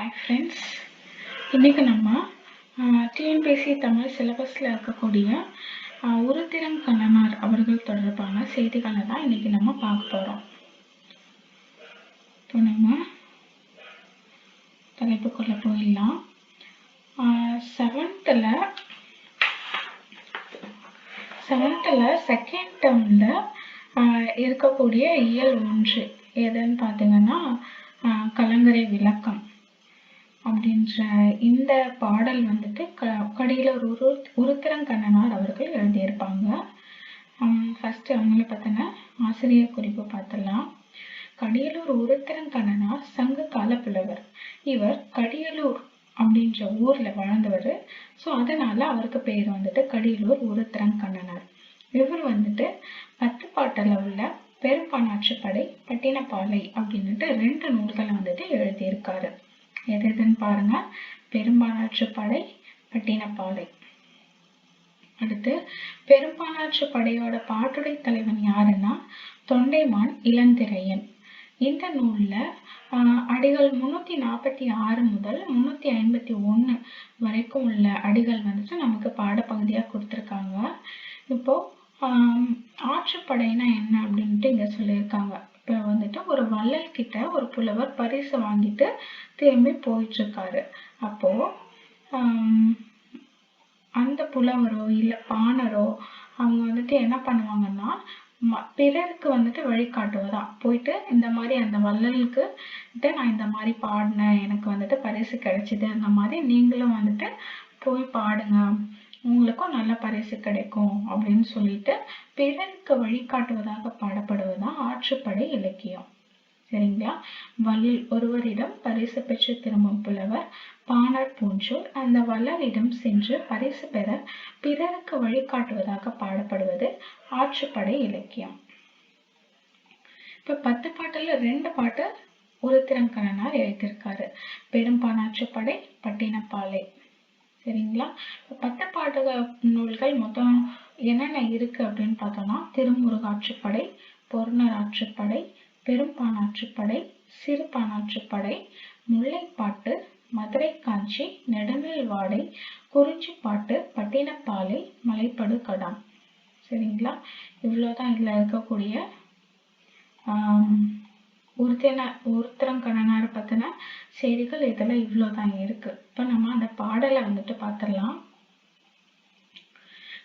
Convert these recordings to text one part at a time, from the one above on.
Hi friends இன்றைக்கி நம்ம TNPSC Tamil சிலபஸில் இருக்கக்கூடிய ஆஹ், உருத்திரம் கண்ணனார் அவர்கள் தொடர்பான செய்திகளை தான் இன்றைக்கி நம்ம பார்க்க போகிறோம் இப்போ நம்ம தலைப்புக்குள்ளே போயிடலாம். செவன்த்தில் செவன்த்தில் செகண்ட் டேர்மில் இருக்கக்கூடிய இயல் ஒன்று எதுன்னு பார்த்தீங்கன்னா ஆஹ், கலங்கரை விளக்கம். அப்படின்ற இந்த பாடல் வந்துட்டு க கடியிலர் ஒரு உரு உருத்திரங்கண்ணனார் அவர்கள் எழுதியிருப்பாங்க. ஃபஸ்ட்டு அவங்கள பற்றின ஆசிரியர் குறிப்பு பார்த்துடலாம். கடியலூர் உருத்திரங்கண்ணனார் சங்க கால புலவர். இவர் கடியலூர் அப்படின்ற ஊரில் வாழ்ந்தவர். ஸோ அதனால அவருக்கு பேர் வந்துட்டு கடியலூர் உருத்திரங்கண்ணனார். இவர் வந்துட்டு பத்து பாட்டில் உள்ள பெரும்பானாற்றுப்படை பட்டினப்பாலை அப்படின்னுட்டு ரெண்டு நூல்களை வந்துட்டு எழுதியிருக்காரு. எது எதுன்னு பாருங்க. பெரும்பானாற்றுப்படை பட்டினப்பாலை. அடுத்து பெரும்பாலாற்று படையோட பாட்டுடை தலைவன் யாருன்னா தொண்டைமான் இளந்திரையன். இந்த நூல்ல ஆஹ், அடிகள் முன்னூத்தி நாற்பத்தி ஆறு முதல் முன்னூத்தி ஐம்பத்தி ஒண்ணு வரைக்கும் உள்ள அடிகள் வந்துட்டு நமக்கு பாடப்பகுதியா கொடுத்துருக்காங்க. இப்போ ஆஹ், ஆற்றுப்படைனா என்ன அப்படின்ட்டு இங்க சொல்லியிருக்காங்க. வந்துட்டு ஒரு வள்ளல் கிட்ட ஒரு புலவர் பரிசு வாங்கிட்டு திரும்பி போயிட்டு இருக்காரு அப்போ அந்த புலவரோ இல்ல பாணரோ அவங்க வந்துட்டு என்ன பண்ணுவாங்கன்னா ம- பிறருக்கு வந்துட்டு வழிகாட்டுவதா. போயிட்டு இந்த மாதிரி அந்த வள்ளலுக்கு நான் இந்த மாதிரி பாடினேன் எனக்கு வந்துட்டு பரிசு கிடைச்சிது அந்த மாதிரி நீங்களும் வந்துட்டு போய் பாடுங்க. உங்களுக்கும் நல்ல பரிசு கிடைக்கும் அப்படின்னு சொல்லிட்டு பிறருக்கு வழிகாட்டுவதாக பாடப்படுவதுதான் ஆற்றுப்படை இலக்கியம். சரிங்களா? வள்ளல் ஒருவரிடம் பரிசு பெற்று திரும்பும் புலவர் பாணர் போன்றோர் அந்த வள்ளலிடம் சென்று பரிசு பெற பிறருக்கு வழிகாட்டுவதாக பாடப்படுவது ஆற்றுப்படை இலக்கியம். இப்ப பத்து பாட்டுல ரெண்டு பாட்டு உருத்திரங்கண்ணனார் எழுதியிருக்காரு. பெரும்பானாற்றுப்படை பட்டினப்பாலை. சரிங்களா? இப்ப பத்து நூல்கள் மொத்தம் என்னென்ன இருக்கு அப்படின்னு பார்த்தோம்னா திருமுருகாற்றுப்படை பொருணர் ஆற்றுப்படை பெரும்பானாற்றுப்படை சிறுபானாற்றுப்படை முல்லைப்பாட்டு மதுரை காஞ்சி நெடுநெல் வாடை குறிஞ்சிப்பாட்டு பட்டினப்பாலை மலைப்படு கடான் சரிங்களா? இவ்வளோதான் இதில் இருக்கக்கூடிய ஆம், உருத்தின உருத்திரங்கண்ணனார் பத்தின செய்திகள் இதுல இவ்வளோதான் இருக்கு. இப்ப நம்ம அந்த பாடலை வந்துட்டு பார்த்துடலாம்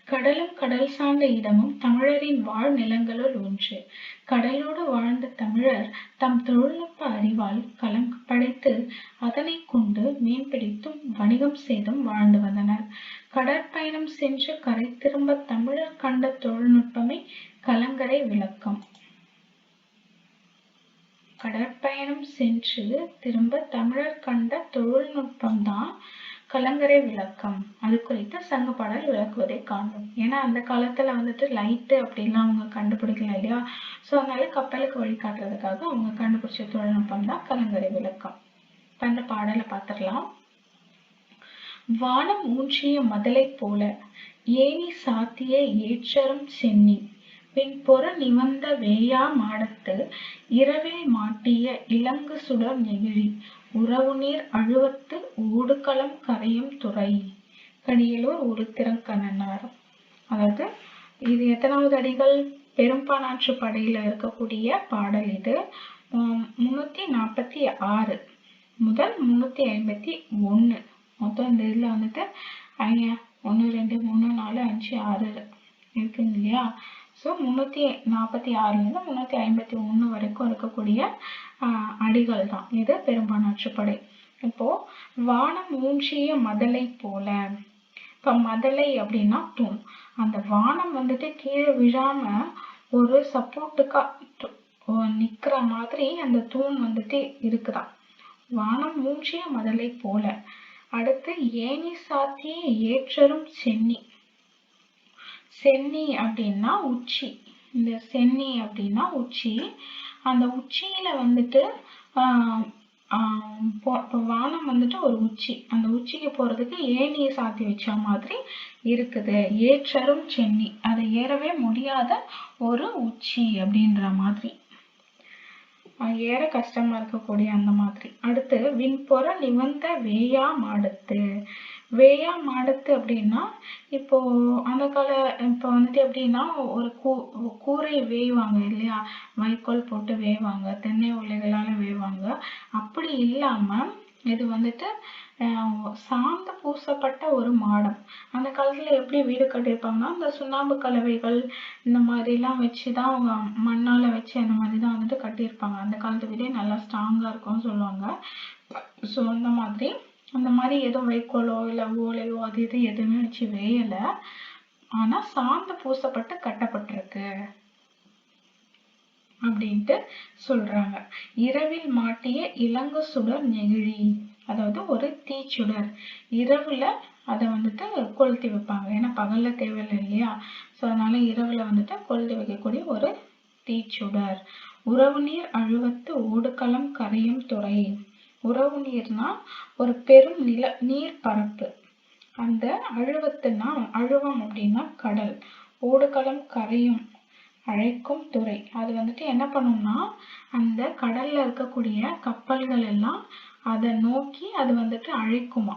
கடலும் கடல் சார்ந்த இடமும் தமிழரின் வாழ் நிலங்களுள் ஒன்று. கடலோடு வாழ்ந்த தமிழர் தம் தொழில்நுட்ப அறிவால் களம் படைத்து அதனை கொண்டு மீன் பிடித்தும் வணிகம் செய்தும் வாழ்ந்து வந்தனர். கடற்பயணம் சென்று கரை திரும்ப தமிழர் கண்ட தொழில்நுட்பமே கலங்கரை விளக்கம். கடற்பயணம் சென்று திரும்ப தமிழர் கண்ட தொழில்நுட்பம் தான் கலங்கரை விளக்கம். அது குறித்து சங்க பாடல் விளக்குவதை காண்போம். ஏன்னா அந்த காலத்துல வந்துட்டு லைட்டு அப்படின்லாம் அவங்க கண்டுபிடிக்கல இல்லையா? ஸோ அதனால கப்பலுக்கு வழிகாட்டுறதுக்காக அவங்க கண்டுபிடிச்ச தொழில்நுட்பம் தான் கலங்கரை விளக்கம். இப்ப அந்த பாடலை பார்த்துடலாம். வானம் ஊன்றிய மதலைப் போல ஏணி சாத்திய ஏற்றரும் சென்னி. பின் நிமிர்ந்த வேயா மாடத்து இரவில் மாட்டிய இலங்கு சுடர் நெகிழி உறவு நீர் அழுவத்து ஊடுகளம் கரையும் துறை. கடியலூர் உருத்திரங்கண்ணனார் அதாவது இது எத்தனாவது அடிகள்? பெரும்பானாற்று படையில இருக்கக்கூடிய பாடல் இது. உம், முன்னூத்தி நாற்பத்தி ஆறு முதல் முன்னூத்தி ஐம்பத்தி ஒண்ணு மொத்தம் இந்த இதுல வந்துட்டு ஐயா ஒன்று ரெண்டு மூணு நாலு அஞ்சு ஆறு இருக்குங்க இல்லையா? ஸோ முந்நூற்றி நாற்பத்தி ஆறுலேருந்து முந்நூற்றி ஐம்பத்தி ஒன்று வரைக்கும் இருக்கக்கூடிய அடிகள் தான் இது பெரும்பானாற்றுப்படை இப்போது வானம் ஊன்றிய மதலை போல. இப்போ மதலை அப்படின்னா தூண். அந்த வானம் வந்துட்டு கீழே விழாமல் ஒரு சப்போர்ட்டுக்காக நிற்கிற மாதிரி அந்த தூண் வந்துட்டு இருக்குதா வானம் மூன்றிய மதலை போல. அடுத்து ஏணி சாத்திய ஏற்றரும் சென்னி. சென்னி அப்படின்னா உச்சி. இந்த சென்னி அப்படின்னா உச்சி. அந்த உச்சியில வந்துட்டு ஆஹ் இப்போ வானம் வந்துட்டு ஒரு உச்சி. அந்த உச்சிக்கு போறதுக்கு ஏணியை சாத்தி வச்ச மாதிரி இருக்குது. ஏற்றரும் சென்னி. அதை ஏறவே முடியாத ஒரு உச்சி அப்படின்ற மாதிரி. ஏற கஷ்டமா இருக்கக்கூடிய அந்த மாதிரி. அடுத்து விண்பொற நிவந்த வேயா மாடத்து. வேயா மாடத்து அப்படின்னா இப்போ அந்த கால இப்போ வந்துட்டு எப்படின்னா ஒரு கூ கூரை வேய்வாங்க இல்லையா? வைக்கோல் போட்டு வேய்வாங்க தென்னை ஓலைகளால வேய்வாங்க. அப்படி இல்லாம இது வந்துட்டு சாந்து பூசப்பட்ட ஒரு மாடம். அந்த காலத்துல எப்படி வீடு கட்டியிருப்பாங்கன்னா அந்த சுண்ணாம்பு கலவைகள் இந்த மாதிரிலாம் வச்சுதான் அவங்க மண்ணால வச்சு அந்த மாதிரி தான் வந்துட்டு கட்டியிருப்பாங்க. அந்த காலத்து வீடே நல்லா ஸ்ட்ராங்கா இருக்கும்னு சொல்லுவாங்க. ஸோ அந்த மாதிரி அந்த மாதிரி எதுவும் வைக்கோலோ இல்லை ஓலையோ அது இது எதுவுமே வச்சு வேயல. ஆனா சாந்து பூசப்பட்டு கட்டப்பட்டிருக்கு அப்படின்ட்டு சொல்றாங்க. இரவில் மாட்டிய இலங்கு சுடர் நெகிழி அதாவது ஒரு தீச்சுடர். இரவுல அதை வந்துட்டு கொளுத்தி வைப்பாங்க. ஏன்னா பகல்ல தேவையில்லை இல்லையா? ஸோ அதனால இரவுல வந்துட்டு கொளுத்தி வைக்கக்கூடிய ஒரு தீச்சுடர். உறவு நீர் அழுவத்து ஓடுகளம் கரையும் துறை. உறவு நீர்னா ஒரு பெரும் நில நீர் பரப்பு. அந்த அழுவத்துனா அழுவம் அப்படின்னா கடல். ஓடுகளம் கரையும் அழைக்கும் துறை. அது வந்துட்டு என்ன பண்ணும்னா அந்த கடல்ல இருக்கக்கூடிய கப்பல்கள் எல்லாம் அதை நோக்கி அது வந்துட்டு அழைக்குமா.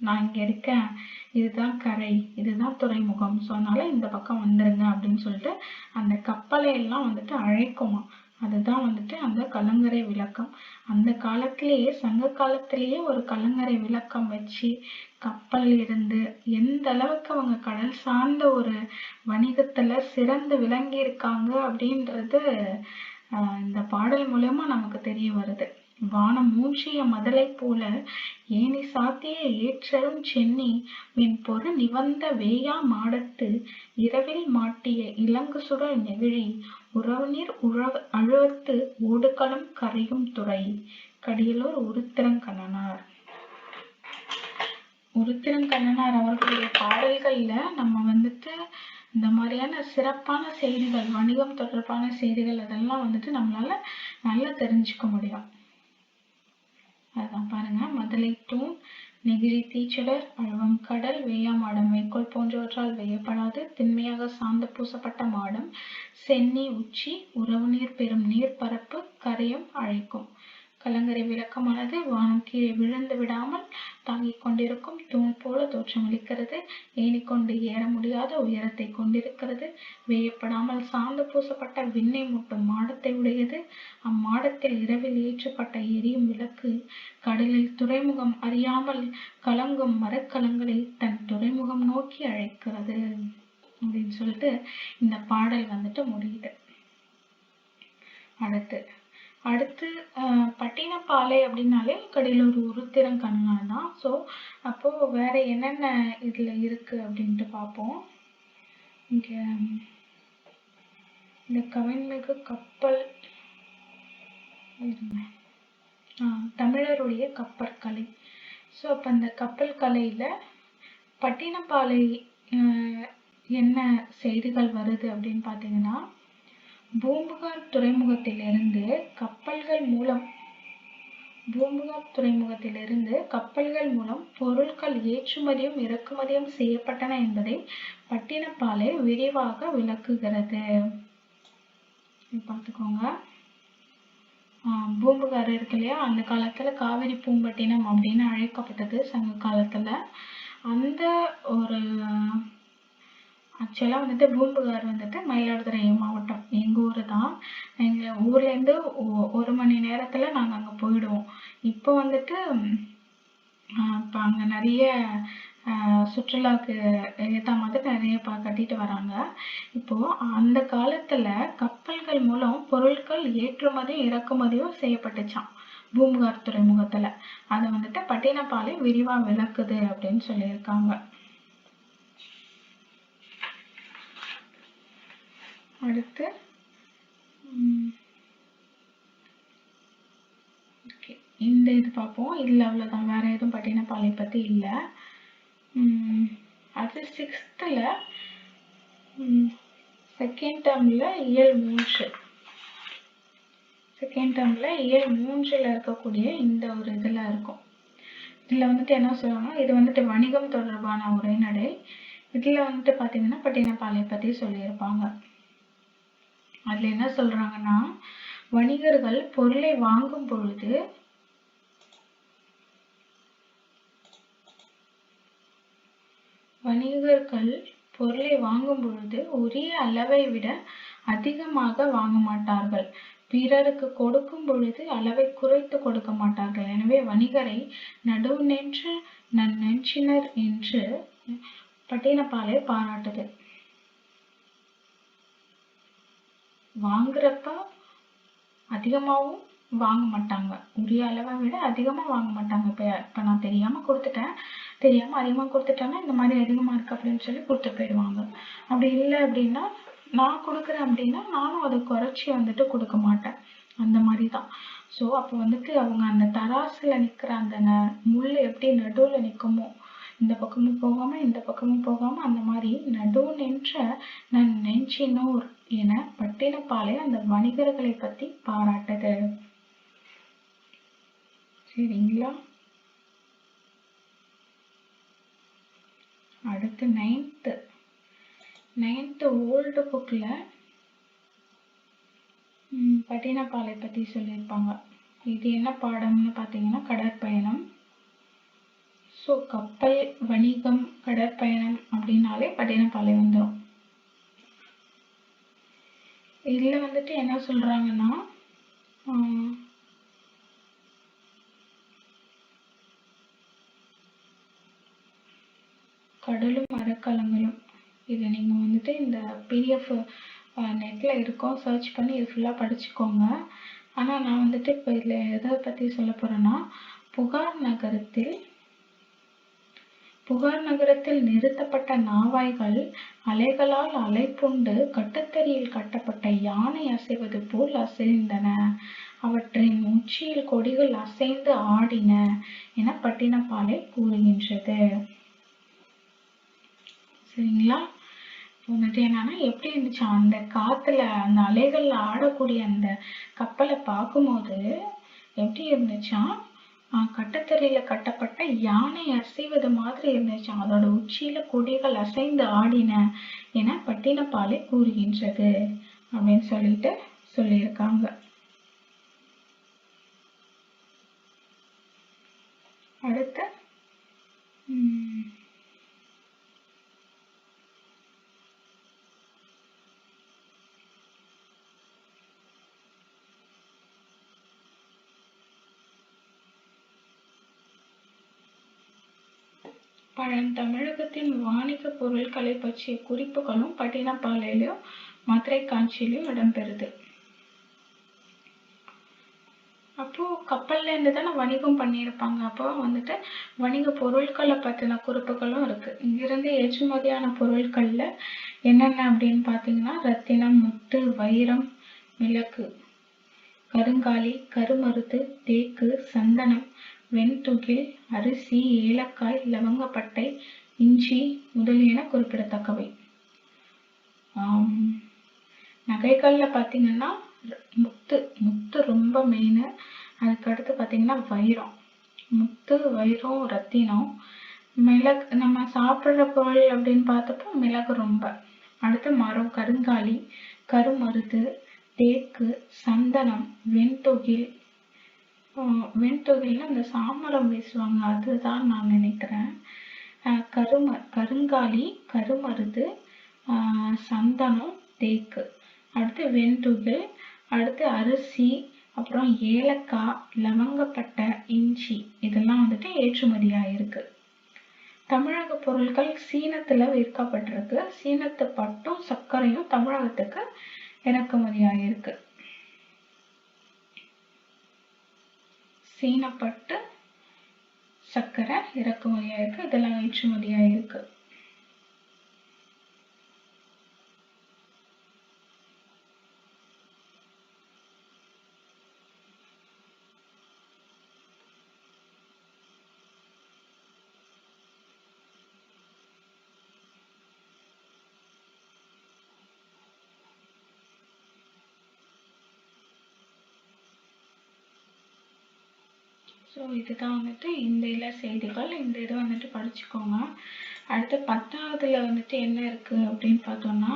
நான் இங்க இருக்கேன் இதுதான் கரை இதுதான் துறைமுகம். ஸோ அதனால இந்த பக்கம் வந்துருங்க அப்படின்னு சொல்லிட்டு அந்த கப்பலை எல்லாம் வந்துட்டு அழைக்குமா. அதுதான் வந்துட்டு அந்த கலங்கரை விளக்கம். அந்த காலத்திலேயே சங்க காலத்திலேயே ஒரு கலங்கரை விளக்கம் வச்சு கப்பல் இருந்து எந்த அளவுக்கு அவங்க கடல் சார்ந்த ஒரு வணிகத்துல சிறந்து விளங்கி இருக்காங்க அப்படின்றது இந்த பாடல் மூலமா நமக்கு தெரிய வருது. வானம் மூன்றிய மதலை போல ஏனி சாத்திய ஏற்றரும் சென்னி மின் பொருள் நிவந்த வேயா மாடத்து இரவில் மாட்டிய இலங்கு சுடர் நெகிழி உறவுநீர் உழவ அழுவத்து ஓடுகளம் கரையும் துறை. கடியலூர் உருத்திரங்கண்ணனார். உருத்திரங்கண்ணனார் அவர்களுடைய பாடல்கள்ல நம்ம வந்துட்டு இந்த மாதிரியான சிறப்பான செய்திகள் வணிகம் தொடர்பான செய்திகள் அதெல்லாம் வந்துட்டு நம்மளால நல்லா தெரிஞ்சுக்க முடியும். அதான் பாருங்க மதுளை தூண் நெகிழி தீச்சுடர் அழுவம் கடல் வேயாமாடம் வைக்கோல் போன்றவற்றால் வேயப்படாது. திண்மையாக சார்ந்து பூசப்பட்ட மாடம் சென்னி உச்சி உறவு நீர் பெறும் நீர் பரப்பு கரையும் அழைக்கும். கலங்கரை விளக்கமானது வானம் கீழே விழுந்து விடாமல் தாங்கிக் கொண்டிருக்கும் தூண் போல தோற்றமளிக்கிறது ஏணிக்கொண்டு ஏற முடியாத உயரத்தை கொண்டிருக்கிறது. வேயப்படாமல் சாந்து பூசப்பட்ட விண்ணை முட்டும் மாடத்தை உடையது. அம்மாடத்தில் இரவில் ஏற்றப்பட்ட எரியும் விளக்கு கடலில் துறைமுகம் அறியாமல் கலங்கும் மரக்கலங்களை தன் துறைமுகம் நோக்கி அழைக்கிறது அப்படின்னு சொல்லிட்டு இந்த பாடல் வந்துட்டு முடியுது. அடுத்து அடுத்து பட்டினப்பாலை அப்படின்னாலே கடலூர் உருத்திரங்கண்ணனார் தான். ஸோ அப்போ வேற என்னென்ன இதுல இருக்கு அப்படின்ட்டு பார்ப்போம். இங்க இந்த கவின்மிகு கப்பல் இருங்க. ஆஹ், தமிழருடைய கப்பற்கலை. ஸோ அப்போ அந்த கப்பல் கலையில பட்டினப்பாலை என்ன செய்திகள் வருது அப்படின்னு பார்த்தீங்கன்னா பூம்புகார் துறைமுகத்திலிருந்து கப்பல்கள் மூலம் பூம்புகார் துறைமுகத்திலிருந்து கப்பல்கள் மூலம் பொருட்கள் ஏற்றுமதியும் இறக்குமதியும் செய்யப்பட்டன என்பதை பட்டினப்பாலை விரிவாக விளக்குகிறது. பார்த்துக்கோங்க. பூம்புகார் இருக்கு இல்லையா? அந்த காலத்துல காவிரி பூம்பட்டினம் அப்படின்னு அழைக்கப்பட்டது சங்க காலத்துல. அந்த ஒரு ஆக்சுவலாக வந்துட்டு பூம்புகார் வந்துட்டு மயிலாடுதுறை மாவட்டம். எங்கள் ஊர் தான். எங்கள் ஊர்லேருந்து ஒரு மணி நேரத்தில் நாங்கள் அங்கே போயிடுவோம். இப்போ வந்துட்டு இப்போ அங்கே நிறைய சுற்றுலாவுக்கு சுற்றுலாக்கு ஏற்ற மாதிரி நிறைய ப கட்டிட்டு வராங்க. இப்போது அந்த காலத்தில் கப்பல்கள் மூலம் பொருட்கள் ஏற்றுமதியும் இறக்குமதியும் செய்யப்பட்டுச்சாம். பூம்புகார் துறைமுகத்தில். அதை வந்துட்டு பட்டினப்பாலை விரிவாக விளக்குது அப்படின்னு சொல்லியிருக்காங்க. அடுத்து இந்த இது பார்ப்போம். இதுல அவ்வளோதான் வேற எதுவும் பட்டினப்பாலை பத்தி இல்லை. உம் அது சிக்ஸ்த்துல செகண்ட் டேர்மில் இயல் மூன்று. செகண்ட் டேர்ம்ல இயல் மூன்றுல இருக்கக்கூடிய இந்த ஒரு இதுல இருக்கும். இதுல வந்துட்டு என்ன சொல்லுவாங்கன்னா இது வந்துட்டு வணிகம் தொடர்பான உரைநடை. இதுல வந்துட்டு பார்த்தீங்கன்னா பட்டினப்பாலை பற்றி சொல்லியிருப்பாங்க. அதுல என்ன சொல்றாங்கன்னா வணிகர்கள் பொருளை வாங்கும் பொழுது வணிகர்கள் பொருளை வாங்கும் பொழுது உரிய அளவை விட அதிகமாக வாங்க மாட்டார்கள். பிறருக்கு கொடுக்கும் பொழுது அளவை குறைத்து கொடுக்க மாட்டார்கள். எனவே வணிகரை நடுவு நின்று நன்னெஞ்சினர் என்று பட்டினப்பாலை பாராட்டுது. வாங்குறப்ப அதிகமாகவும் வாங்க மாட்டாங்க. உரிய அளவை விட அதிகமாக வாங்க மாட்டாங்க. இப்போ இப்போ நான் தெரியாமல் கொடுத்துட்டேன். தெரியாமல் அதிகமாக கொடுத்துட்டேன்னா இந்த மாதிரி அதிகமாக இருக்கு அப்படின்னு சொல்லி கொடுத்துட்டு போயிடுவாங்க. அப்படி இல்லை அப்படின்னா நான் கொடுக்குறேன் அப்படின்னா நானும் அதை குறைச்சி வந்துட்டு கொடுக்க மாட்டேன். அந்த மாதிரி தான் ஸோ அப்போ வந்துட்டு அவங்க அந்த தராசில் நிற்கிற அந்த ந முள் எப்படி நடுவில் நிற்குமோ இந்த பக்கமும் போகாமல் இந்த பக்கமும் போகாமல் அந்த மாதிரி நடுவு நின்ற நான் நெஞ்சினோர் என பட்டினப்பாலை அந்த வணிகர்களை பத்தி பாராட்டுது. சரிங்களா? அடுத்து நைன்த்து நைன்த்து ஓல்டு புக்கில் பட்டினப்பாலை பற்றி சொல்லியிருப்பாங்க. இது என்ன பாடம்னு பார்த்தீங்கன்னா கடற்பயணம். ஸோ கப்பல் வணிகம் கடற்பயணம் அப்படின்னாலே பட்டினப்பாலை வந்துடும் இதில் வந்துட்டு என்ன சொல்கிறாங்கன்னா கடலும் மரக்கலங்களும். இதை நீங்கள் வந்துட்டு இந்த பிடிஎஃப் நெட்டில் இருக்கோம். சர்ச் பண்ணி இது ஃபுல்லாக படிச்சுக்கோங்க. ஆனால் நான் வந்துட்டு இப்போ இதில் எதை பற்றி சொல்ல போகிறேன்னா புகார் நகரத்தில் புகார் நகரத்தில் நிறுத்தப்பட்ட நாவாய்கள் அலைகளால் அலைப்புண்டு கட்டுத்தறியில் கட்டப்பட்ட யானை அசைவது போல் அசைந்தன. அவற்றின் உச்சியில் கொடிகள் அசைந்து ஆடின என பட்டினப்பாலை கூறுகின்றது. சரிங்களா? வந்துட்டு என்னன்னா எப்படி இருந்துச்சு? அந்த காத்துல அந்த அலைகள்ல ஆடக்கூடிய அந்த கப்பலை பார்க்கும்போது எப்படி இருந்துச்சா? கட்டத்தரையில கட்டப்பட்ட யானை அசைவது மாதிரி இருந்துச்சு. அதோட உச்சியில கொடிகள் அசைந்து ஆடின என பட்டினப்பாலை கூறுகின்றது அப்படின்னு சொல்லிட்டு சொல்லியிருக்காங்க. அடுத்து பழந்தமிழகத்தின் வாணிக பொருட்களை பற்றிய குறிப்புகளும் பட்டினப்பாலையிலும் மதுரை காஞ்சியிலும் இடம்பெறுது. அப்போ கப்பல்ல இருந்து தானே வணிகம் பண்ணியிருப்பாங்க. அப்போ வந்துட்டு வணிக பொருட்களை பத்தின குறிப்புகளும் இருக்கு. இங்கிருந்து ஏற்றுமதியான பொருட்கள்ல என்னென்ன அப்படின்னு பாத்தீங்கன்னா ரத்தினம் முத்து வைரம் மிளகு கருங்காலி கருமருது தேக்கு சந்தனம் வெண்துகில் அரிசி ஏலக்காய் லவங்கப்பட்டை இஞ்சி முதலியன குறிப்பிடத்தக்கவை. நகைகளில் பார்த்தீங்கன்னா முத்து முத்து ரொம்ப மெயின் அதுக்கடுத்து பார்த்தீங்கன்னா வைரம். முத்து வைரம் ரத்தினம். மிளகு நம்ம சாப்பிட்ற பொருள் அப்படின்னு பார்த்தப்போ மிளகு ரொம்ப. அடுத்து மரம் கருங்காலி கருமருது தேக்கு சந்தனம் வெண்தொகில் வெண்தொகையில் அந்த சாமரம் வீசுவாங்க அதுதான் நான் நினைக்கிறேன். கரும கருங்காலி கருமருது சந்தனம் தேக்கு. அடுத்து வெண்துகள் அடுத்து அரிசி அப்புறம் ஏலக்காய் லவங்கப்பட்டை இஞ்சி. இதெல்லாம் வந்துட்டு ஏற்றுமதியாக இருக்கு. தமிழக பொருட்கள் சீனத்தில் விற்கப்பட்டிருக்கு. சீனத்து பட்டும் சர்க்கரையும் தமிழகத்துக்கு இறக்குமதியாக இருக்குது சீனப்பட்டு சர்க்கரை இறக்குமதியாயிருக்கு இதெல்லாம் ஏற்றுமதியாக ஸோ இதுதான் வந்துட்டு இந்த இல செய்திகள். இந்த இதை வந்துட்டு படிச்சுக்கோங்க. அடுத்து பத்தாவதுல வந்துட்டு என்ன இருக்கு அப்படின்னு பார்த்தோம்னா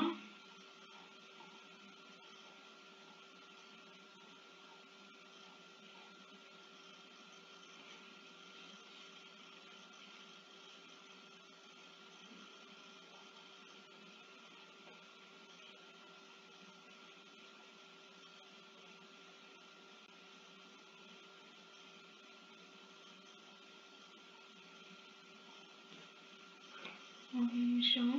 ஒரு நிமிஷம்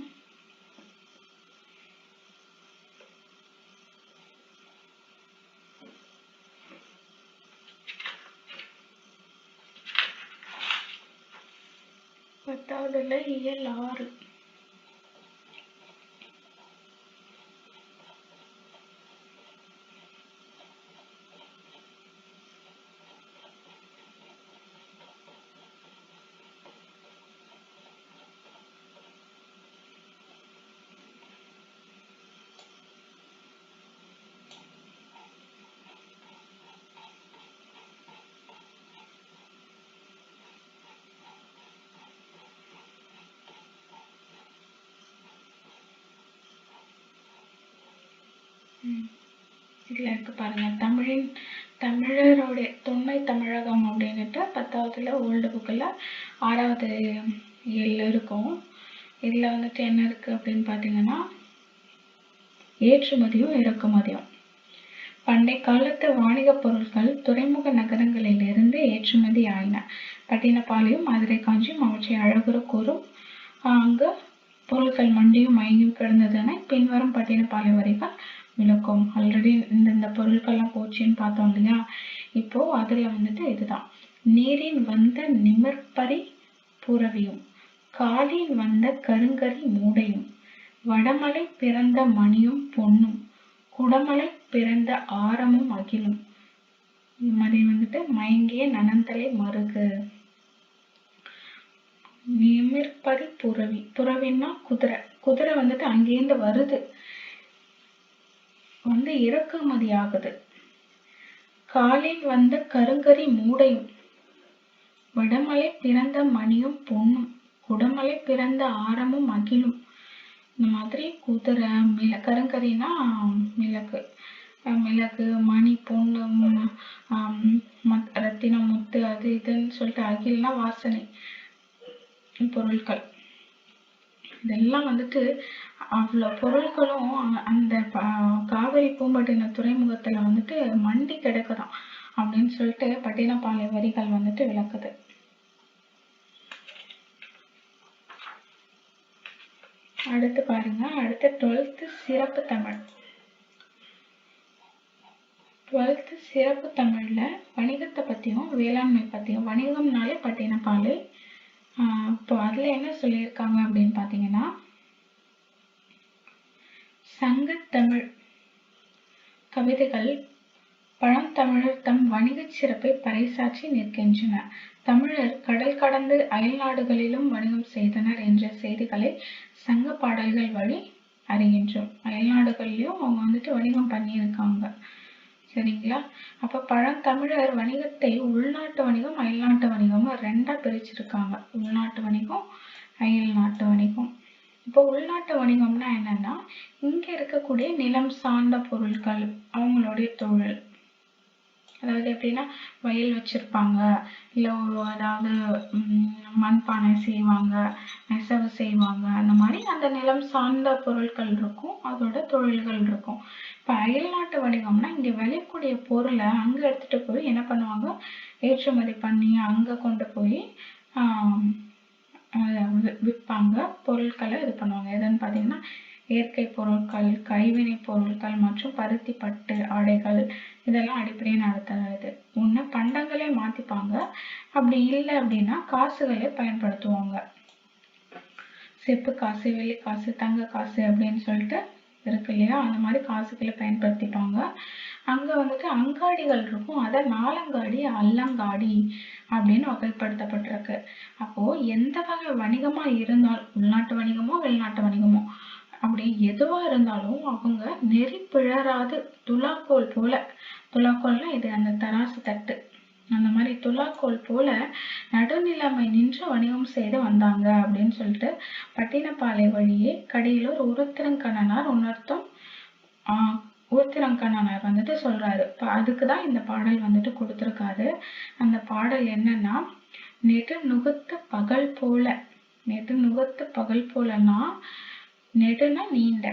பத்தாவதுல இயல் ஆறு. இதுல இருக்கு பாருங்க. தமிழின் தமிழருடைய தொன்மை தமிழகம் அப்படின்னுட்டு பத்தாவதுல ஓல்டு புக்கில் ஆறாவது ஏழில் இருக்கும். இதுல வந்துட்டு என்ன இருக்கு அப்படின்னு பார்த்தீங்கன்னா ஏற்றுமதியும் இறக்குமதியும். பண்டை காலத்து வாணிக பொருட்கள் துறைமுக நகரங்களிலிருந்து ஏற்றுமதி ஆயின. பட்டினப்பாளையம் மதுரை காஞ்சியும் அவற்றை அழகுற கூறும். அங்கு பொருட்கள் மண்டியும் மயங்கி கிடந்ததென பின்வரும் பட்டினப்பாளைய வரிகள் விளக்கம். ஆல்ரெடி இந்த பொருட்கள்லாம் போச்சுன்னு பார்த்தோம் இல்லையா? இப்போ அதுல வந்துட்டு இதுதான். நீரின் வந்த நிமிர்பரி புறவியும் காலின் வந்த கருங்கரி மூடையும் வடமலை பிறந்த மணியும் பொன்னும் குடமலை பிறந்த ஆரமும் அகிலும். இந்த மாதிரி வந்துட்டு மயங்கிய நனந்தலை மருகு. நிமிர்பரி புறவி புறவின்னா குதிரை. குதிரை வந்துட்டு அங்கேருந்து வருது. வந்து இறக்குமதி ஆகுது காலில் வந்த கருங்கரி மூடையும் வடமலை பிறந்த மணியும் பொன்னும் குடமலை பிறந்த ஆரமும் அகிலும். இந்த மாதிரி குதிரை மிள கருங்கரினா மிளகு மிளகு மணி பொண்ணு ம- மத்- ரத்தினம் முத்து அது இதுன்னு சொல்லிட்டு அகில்னா வாசனை பொருட்கள் இதெல்லாம் வந்துட்டு அவ்வளோ பொருட்களும் அந்த காவிரி பூம்பட்டின துறைமுகத்துல வந்துட்டு மண்டி கிடக்குதாம் அப்படின்னு சொல்லிட்டு பட்டினப்பாலை வரிகள் வந்துட்டு விளக்குது. அடுத்து பாருங்க. அடுத்து டுவெல்த்து சிறப்பு தமிழ். டுவெல்த்து சிறப்பு தமிழ்ல வணிகத்தை பத்தியும் வேளாண்மை பத்தியும் வணிகம்னாலே பட்டினப்பாலை இப்போ அதுல என்ன சொல்லியிருக்காங்க அப்படின்னு பாத்தீங்கன்னா சங்கத்தமிழ் கவிதைகள் பழந்தமிழர் தம் வணிகச் சிறப்பை பறைசாற்றி நிற்கின்றன. தமிழர் கடல் கடந்து அயல் நாடுகளிலும் வணிகம் செய்தனர் என்ற செய்திகளை சங்க பாடல்கள் வழி அறிகின்றோம். அயல் நாடுகள்லயும் அவங்க வந்துட்டு வணிகம் பண்ணியிருக்காங்க. சரிங்களா? அப்ப பழந்தமிழர் வணிகத்தை உள்நாட்டு வணிகம் அயல்நாட்டு வணிகம் ரெண்டா பிரிச்சிருக்காங்க. உள்நாட்டு வணிகம் அயல் நாட்டு வணிகம். இப்போ உள்நாட்டு வணிகம்னா என்னன்னா இங்க இருக்கக்கூடிய நிலம் சார்ந்த பொருட்கள் அவங்களுடைய தொழில். அதாவது எப்படின்னா வயல் வச்சிருப்பாங்க. இல்லை ஒரு அதாவது உம் மண்பானை செய்வாங்க நெசவு செய்வாங்க. அந்த மாதிரி அந்த நிலம் சார்ந்த பொருட்கள் இருக்கும் அதோட தொழில்கள் இருக்கும். இப்போ அயல்நாட்டு வணிகம்னா இங்கே விளையக்கூடிய பொருளை அங்கே எடுத்துட்டு போய் என்ன பண்ணுவாங்க? ஏற்றுமதி பண்ணி அங்கே கொண்டு போய் விற்பாங்க பொருட்களை இது பண்ணுவாங்க. எதுன்னு பார்த்தீங்கன்னா இயற்கை பொருட்கள் கைவினை பொருட்கள் மற்றும் பருத்தி பட்டு ஆடைகள் இதெல்லாம் அடிப்படையை நடத்துறது. ஒண்ணு பண்டங்களே மாத்திப்பாங்க. அப்படி இல்லை அப்படின்னா காசுகளே பயன்படுத்துவாங்க. செப்பு காசு வெள்ளி காசு தங்க காசு அப்படின்னு சொல்லிட்டு இருக்கு இல்லையா? அந்த மாதிரி காசுகளை பயன்படுத்திப்பாங்க. அங்க வந்துட்டு அங்காடிகள் இருக்கும். அதை நாலங்காடி அல்லங்காடி அப்படின்னு வகைப்படுத்தப்பட்டிருக்கு. அப்போ எந்த வகை வணிகமா இருந்தாலும் உள்நாட்டு வணிகமோ வெளிநாட்டு வணிகமோ அப்படி எதுவா இருந்தாலும் அவங்க நெறி பிழறாது. துலாக்கோல் போல. துலாக்கோல்னா இது அந்த தராசு தட்டு. அந்த மாதிரி துலாக்கோல் போல நடுநிலைமை நின்று வணிகம் செய்து வந்தாங்க அப்படின்னு சொல்லிட்டு பட்டினப்பாலை வழியே கடியிலூர் உருத்திரங்கண்ணனார் உணர்த்தும் ஆஹ் உருத்திரங்கண்ணனார் வந்துட்டு சொல்றாரு. அதுக்கு அதுக்குதான் இந்த பாடல் வந்துட்டு கொடுத்துருக்காரு. அந்த பாடல் என்னன்னா நெடு நுகத்து பகல் போல. நெடு நுகத்து பகல் போலன்னா நெடுனா நீண்ட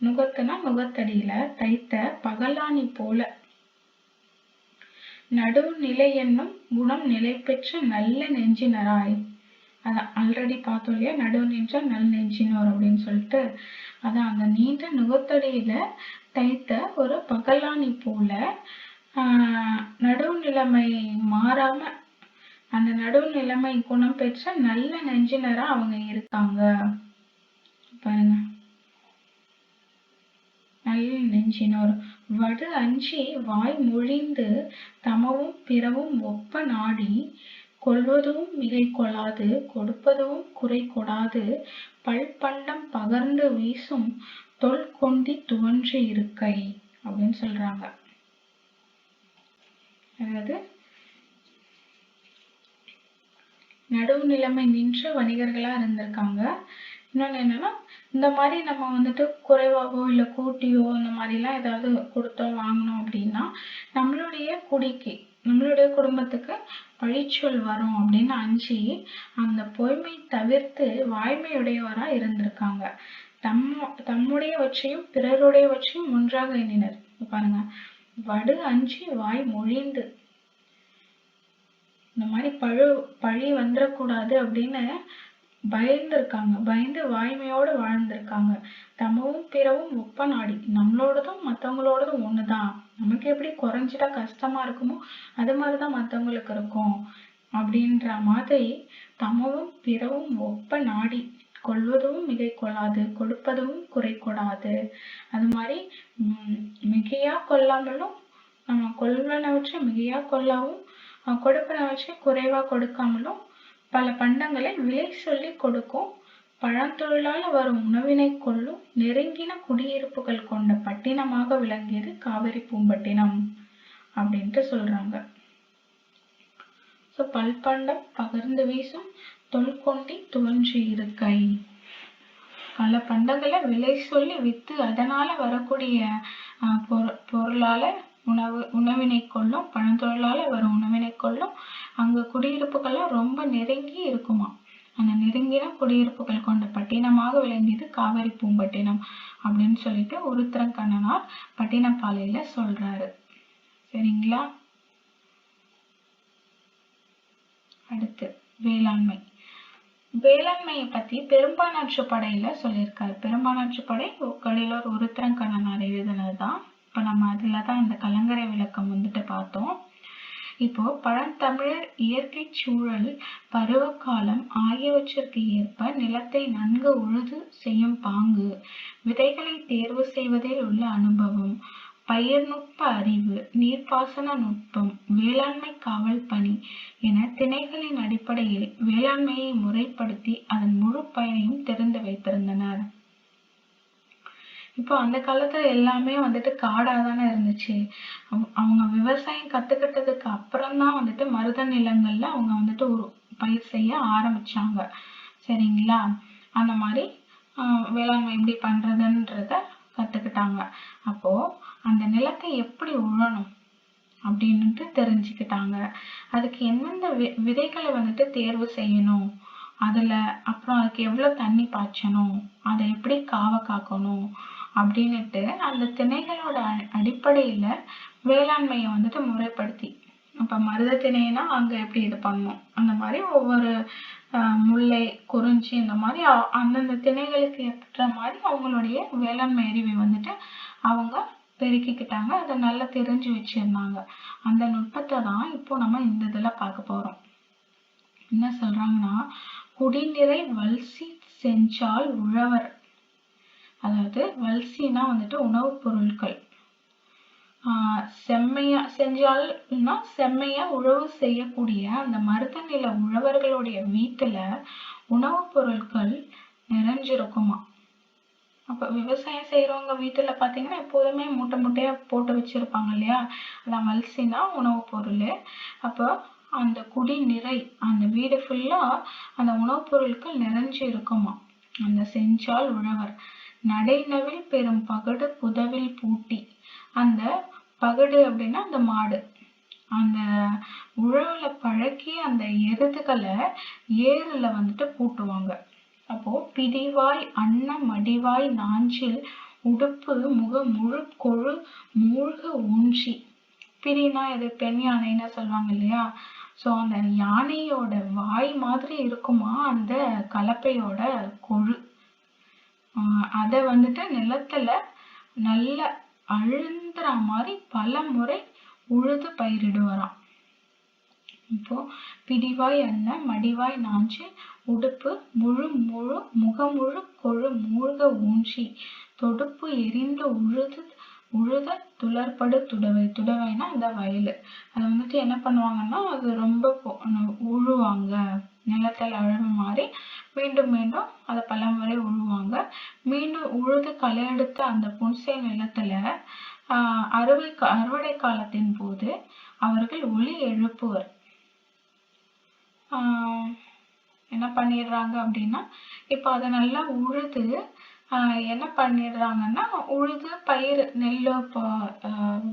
நுகத்துனா நுகத்தடியில தைத்த பகலாணி போல. நடுநிலை என்னும் குணம் நிலை பெற்ற நல்ல நெஞ்சினராய். அதான் ஆல்ரெடி பார்த்தோம் இல்லையா? நடுவு நின்றா நல் நெஞ்சினோர் அப்படின்னு சொல்லிட்டு. அதான் அந்த நீண்ட நுகத்தடியில தைத்த ஒரு பகலானி போல ஆஹ் நடுநிலைமை மாறாம அந்த நடுவு நிலைமை குணம் பெற்ற நல்ல நெஞ்சினரா அவங்க இருக்காங்க. பாருங்க. நல்ல நெஞ்சினோர். வடு அஞ்சி வாய் மொழிந்து தமவும் பிறவும் ஒப்ப நாடி கொள்வதும் மிகை கொள்ளாது கொடுப்பதும் குறை கொடாது பல்பண்டம் பகர்ந்து வீசும் தொல் கொண்டி துவன்று இருக்கை அப்படின்னு சொல்றாங்க. அதாவது நடுவு நிலைமை நின்ற வணிகர்களா இருந்திருக்காங்க. இன்னொன்னு என்னன்னா இந்த மாதிரி நம்ம வந்துட்டு குறைவாகவோ இல்லை கூட்டியோ இந்த மாதிரிலாம் ஏதாவது கொடுத்தோ வாங்கினோம் அப்படின்னா நம்மளுடைய குடிக்கு நம்மளுடைய குடும்பத்துக்கு பழிச்சொல் வரும் அப்படின்னு அஞ்சி அந்த பொய்மை தவிர்த்து வாய்மையுடையவரா இருந்திருக்காங்க. தம்ம தம்முடைய வச்சையும் பிறருடைய வச்சையும் ஒன்றாக எண்ணினர். பாருங்க வடு அஞ்சி வாய் மொழிந்து. இந்த மாதிரி பழு பழி வந்துடக்கூடாது அப்படின்னு பயந்துருக்காங்க. பயந்து வாய்மையோட வாழ்ந்திருக்காங்க. தமவும் பிறவும் ஒப்ப நாடி நம்மளோடதும் மற்றவங்களோடதும் ஒண்ணுதான். நமக்கு எப்படி குறைஞ்சிட்டா கஷ்டமா இருக்குமோ அது மாதிரிதான் மத்தவங்களுக்கு இருக்கும். அப்படின்ற மாதிரி தமவும் பிறவும் ஒப்ப நாடி கொள்வதும் மிகை கொள்ளாது கொடுப்பதும் குறை கொடாது அது மாதிரி உம் மிகையா கொள்ளாமலும் நம்ம கொள்வனவற்றை மிகையா கொள்ளவும் கொடுப்பனவற்றை குறைவா கொடுக்காமலும் பல பண்டங்களை விலை சொல்லி கொடுக்கும். பழந்தொழிலால் வரும் உணவினை கொள்ளும் நெருங்கின குடியிருப்புகள் கொண்ட பட்டினமாக விளங்கியது காவிரி பூம்பட்டினம் அப்படின்ட்டு சொல்றாங்க. ஸோ பல்பண்டம் பகிர்ந்து வீசும் தொல்கொண்டி துவஞ்சி இருக்கை. பல பண்டங்களை விலை சொல்லி வித்து அதனால வரக்கூடிய பொருளால உணவு உணவினை கொள்ளும் பழந்தொழிலால வரும் உணவினை கொள்ளும். அங்க குடியிருப்புகள்லாம் ரொம்ப நெருங்கி இருக்குமா? அந்த நெருங்கின குடியிருப்புகள் கொண்ட பட்டினமாக விளங்கியது காவிரி பூம்பட்டினம் அப்படின்னு சொல்லிட்டு உருத்திரங்கண்ணனார் பட்டினப்பாலையில சொல்றாரு. சரிங்களா? அடுத்து வேளாண்மை. வேளாண்மையை பத்தி பெரும்பானாற்று படையில சொல்லியிருக்காரு. பெரும்பானாற்று படை கடலூர் உருத்திரங்கண்ணனார் எழுதினதுதான். இப்ப நம்ம அதுலதான் இந்த கலங்கரை விளக்கம் வந்துட்டு பார்த்தோம். இப்போ பழந்தமிழர் இயற்கை சூழல் பருவகாலம் ஆகியவற்றிற்கு ஏற்ப நிலத்தை நன்கு உழுது செய்யும் பாங்கு. விதைகளை தேர்வு செய்வதில் உள்ள அனுபவம் பயிர் நுட்ப அறிவு நீர்ப்பாசன நுட்பம் வேளாண்மை காவல் பணி என திணைகளின் அடிப்படையில் வேளாண்மையை முறைப்படுத்தி அதன் முழு பயனையும் தெரிந்து வைத்திருந்தனர். இப்போ அந்த காலத்துல எல்லாமே வந்துட்டு காடா தானே இருந்துச்சு. அவங்க விவசாயம் கத்துக்கிட்டதுக்கு அப்புறம் தான் வந்துட்டு மருத நிலங்கள்ல அவங்க வந்துட்டு ஒரு பயிர் செய்ய ஆரம்பிச்சாங்க. சரிங்களா? அந்த மாதிரி வேளாண்மை எப்படி பண்றதுன்றத கத்துக்கிட்டாங்க. அப்போ அந்த நிலத்தை எப்படி உழணும் அப்படின்னுட்டு தெரிஞ்சுக்கிட்டாங்க. அதுக்கு எந்தெந்த வி விதைகளை வந்துட்டு தேர்வு செய்யணும்? அதுல அப்புறம் அதுக்கு எவ்வளவு தண்ணி பாய்ச்சணும்? அதை எப்படி காவ காக்கணும்? அப்படின்னுட்டு அந்த திணைகளோட அடிப்படையில வேளாண்மையை வந்துட்டு முறைப்படுத்தி. இப்ப மருத திணைனா அங்க எப்படி இது பண்ணணும் அந்த மாதிரி ஒவ்வொரு முல்லை குறிஞ்சி இந்த மாதிரி அந்தந்த திணைகளுக்கு ஏற்ற மாதிரி அவங்களுடைய வேளாண்மை அறிவை வந்துட்டு அவங்க பெருக்கிக்கிட்டாங்க. அதை நல்லா தெரிஞ்சு வச்சிருந்தாங்க. அந்த நுட்பத்தை தான் இப்போ நம்ம இந்த இதுல பார்க்க போறோம். என்ன சொல்றாங்கன்னா குடிநிறை வல்சி செஞ்சால் உழவர். அதாவது வல்சினா வந்துட்டு உணவுப் பொருட்கள். ஆஹ் செம்மையா செஞ்சால்னா செம்மையா உழவு செய்யக்கூடிய அந்த மருத நில உழவர்களுடைய வீட்டுல உணவுப் பொருட்கள் நிறைஞ்சிருக்குமா? அப்ப விவசாயம் செய்யறவங்க வீட்டுல பாத்தீங்கன்னா எப்போதுமே மூட்டை மூட்டையா போட்டு வச்சிருப்பாங்க இல்லையா? அதான் வல்சினா உணவுப் பொருள். அப்போ அந்த குடி நிறை அந்த வீடு ஃபுல்லா அந்த உணவுப் பொருட்கள் நிறைஞ்சு இருக்குமா அந்த செஞ்சால் உழவர். நடைநவில் பெரும் பகடு புதவில் பூட்டி. அந்த பகடு அப்படின்னா அந்த மாடு. அந்த உழவுல பழக்கி அந்த எருதுகளை ஏறுல வந்துட்டு பூட்டுவாங்க. அப்போ பிடிவாய் அன்ன மடிவாய் நாஞ்சில் உடுப்பு முக முழு கொழு மூழ்க ஊன்றி பிடினா இது பெண் யானைன்னு சொல்லுவாங்க இல்லையா? ஸோ அந்த யானையோட வாய் மாதிரி இருக்குமா? அந்த கலப்பையோட கொழு. அதை வந்துட்டு நிலத்துல நல்ல அழுந்துற மாதிரி பல முறை உழுது பயிரிடுவாராம். இப்போ பிடிவாய் அண்ண மடிவாய் நாஞ்சு உடுப்பு முழு முழு முகமுழு கொழு மூழ்க ஊன்றி தொடுப்பு எரிந்து உழுது உழுத துளர்படு துடவை துடவைனா அந்த வயலு. அதை வந்துட்டு என்ன பண்ணுவாங்கன்னா அது ரொம்ப உழுவாங்க. நிலத்தை அழகு மாறி மீண்டும் மீண்டும் அதை பல முறை உழுவாங்க. மீண்டும் உழுது களை எடுத்த அந்த புன்சே நிலத்துல ஆஹ் அறுவை அறுவடை காலத்தின் போது அவர்கள் ஒளி எழுப்புவர். ஆஹ் என்ன பண்ணிடுறாங்க அப்படின்னா இப்ப அதை நல்லா உழுது என்ன பண்ணிடுறாங்கன்னா உழுது பயிர் நெல் இப்போ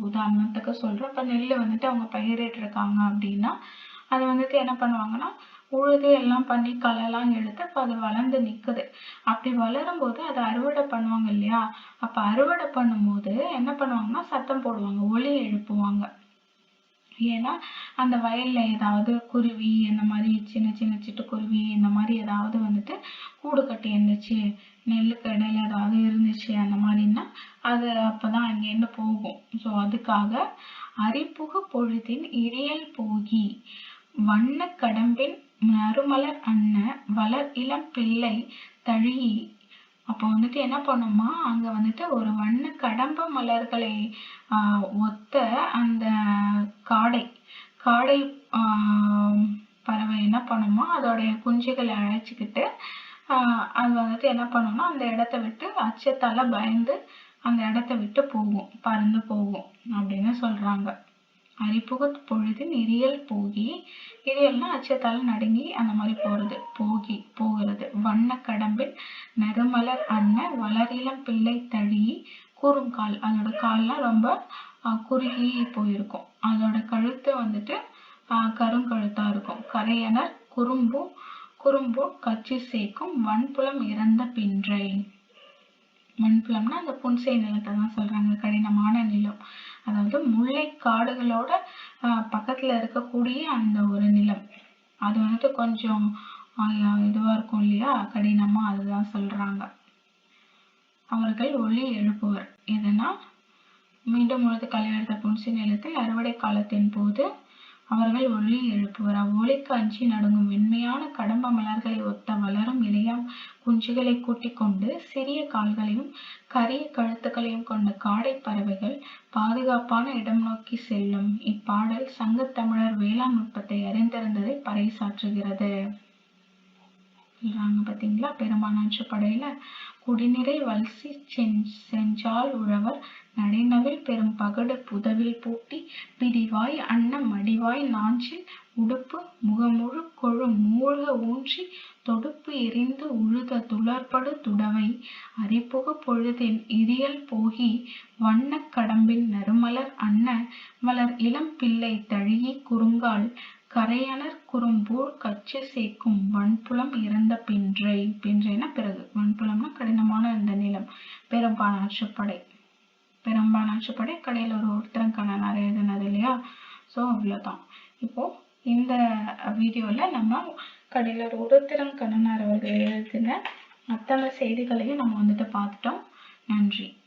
உதாரணத்துக்கு சொல்றேன். இப்போ நெல் வந்துட்டு அவங்க பயிரிட்டு இருக்காங்க அப்படின்னா அதை வந்துட்டு என்ன பண்ணுவாங்கன்னா உழுது எல்லாம் பண்ணி களைலாம் எடுத்து இப்போ அது வளர்ந்து நிற்குது அப்படி வளரும் போது அதை அறுவடை பண்ணுவாங்க இல்லையா? அப்போ அறுவடை பண்ணும்போது என்ன பண்ணுவாங்கன்னா சத்தம் போடுவாங்க ஒலி எழுப்புவாங்க. ஏன்னா அந்த வயல்ல ஏதாவது குருவி இந்த மாதிரி சின்ன சின்ன சிட்டுக்குருவி இந்த மாதிரி ஏதாவது வந்துட்டு கூடு கட்டி இருந்துச்சு நெல்லுக்கு இடையில ஏதாவது இருந்துச்சு அந்த மாதிரின்னா அது அப்பதான் அங்கேருந்து போகும். ஸோ அதுக்காக அரிப்புகு பொழுதின் இரியல் போகி வண்ண கடம்பின் நறுமலர் அன்ன வளர் இளம் பிள்ளை தழி. அப்போ வந்துட்டு என்ன பண்ணுமா அங்க வந்துட்டு ஒரு வண்ண கடம்ப மலர்களை ஆஹ் ஒத்த அந்த காடை. காடை ஆஹ் பறவை என்ன பண்ணுமா அதோடைய குஞ்சுகளை அழைச்சிக்கிட்டு ஆஹ் அது வந்துட்டு என்ன பண்ணும்னா அந்த இடத்த விட்டு அச்சத்தால பயந்து அந்த இடத்த விட்டு போகும் பறந்து போகும் அப்படின்னு சொல்றாங்க. அரிப்புகத் பொழுதின் எரியல் போகி எரியல்னா அச்சத்தால நடுங்கி அந்த மாதிரி போறது போகி போகிறது. வண்ண கடம்பில் நறுமலர் அன்ன வளரிளம் பிள்ளை தழி கூறுங்கால் அதோட கால்லாம் ரொம்ப குறுகி போயிருக்கும். அதோட கழுத்து வந்துட்டு ஆஹ் கருங்கழுத்தா இருக்கும். கரையனர் குறும்பும் குறும்பும் கச்சி சேர்க்கும் வன்புலம் இறந்த பின்றை. மண்புலம்னா அந்த புன்செய் நிலத்தை தான் சொல்றாங்க. கடினமான நிலம். அதாவது முல்லை காடுகளோட பக்கத்துல இருக்கக்கூடிய அந்த ஒரு நிலம். அது வந்துட்டு கொஞ்சம் இதுவா இருக்கும் இல்லையா? கடினமா அதுதான் சொல்றாங்க. அவர்கள் ஒளி எழுப்புவர். எதனா மீண்டும் உழுது களை புன்சி நிலத்தில் அறுவடை காலத்தின் போது அவர்கள் ஒளி எழுப்புவர். அவ்வொலிக்கு அஞ்சி நடுங்கும் மென்மையான கடம்ப மலர்களை ஒத்த வளரும் இளையாம் குஞ்சுகளை கூட்டிக் கொண்டு சிறிய கால்களையும் கரிய கழுத்துக்களையும் கொண்ட காடை பறவைகள் பாதுகாப்பான இடம் நோக்கி செல்லும். இப்பாடல் சங்கத் தமிழர் வேளாண் நுட்பத்தை அறிந்திருந்ததை பறைசாற்றுகிறது. சொல்றாங்க பாத்தீங்களா? பெருமானாற்று படையில குடிநிறை வல்சி செஞ்சால் உழவர் நடைநவில் பெரும் பகடு புதவில் பூட்டி பிடிவாய் அன்ன மடிவாய் நாஞ்சில் உடுப்பு முகமுழு கொழு மூழ்க ஊன்றி தொடுப்பு எரிந்து உழுத துளர்படு துடவை. அரிப்புக பொழுதின் இரியல் போகி வண்ணக் கடம்பின் நறுமலர் அன்ன மலர் இளம் பிள்ளை தழியி குறுங்கால் கரையனர் குறும்பூர் கச்சி சேர்க்கும் வன்புலம் இறந்த பின்றை பின்றைனா பிறகு. வன்புலம்னா கடினமான அந்த நிலம். பெரும்பாலான பெரும்பானாற்றுப்படை கடையில் ஒரு உருத்திரங்கண்ணனார் எழுதுனது இல்லையா? ஸோ அவ்வளோதான் இப்போ இந்த வீடியோவில் நம்ம கடையில் உருத்திரங்கண்ணனார் அவர்கள் எழுதின அத்தனை செய்திகளையும் நம்ம வந்துட்டு பார்த்துட்டோம். நன்றி.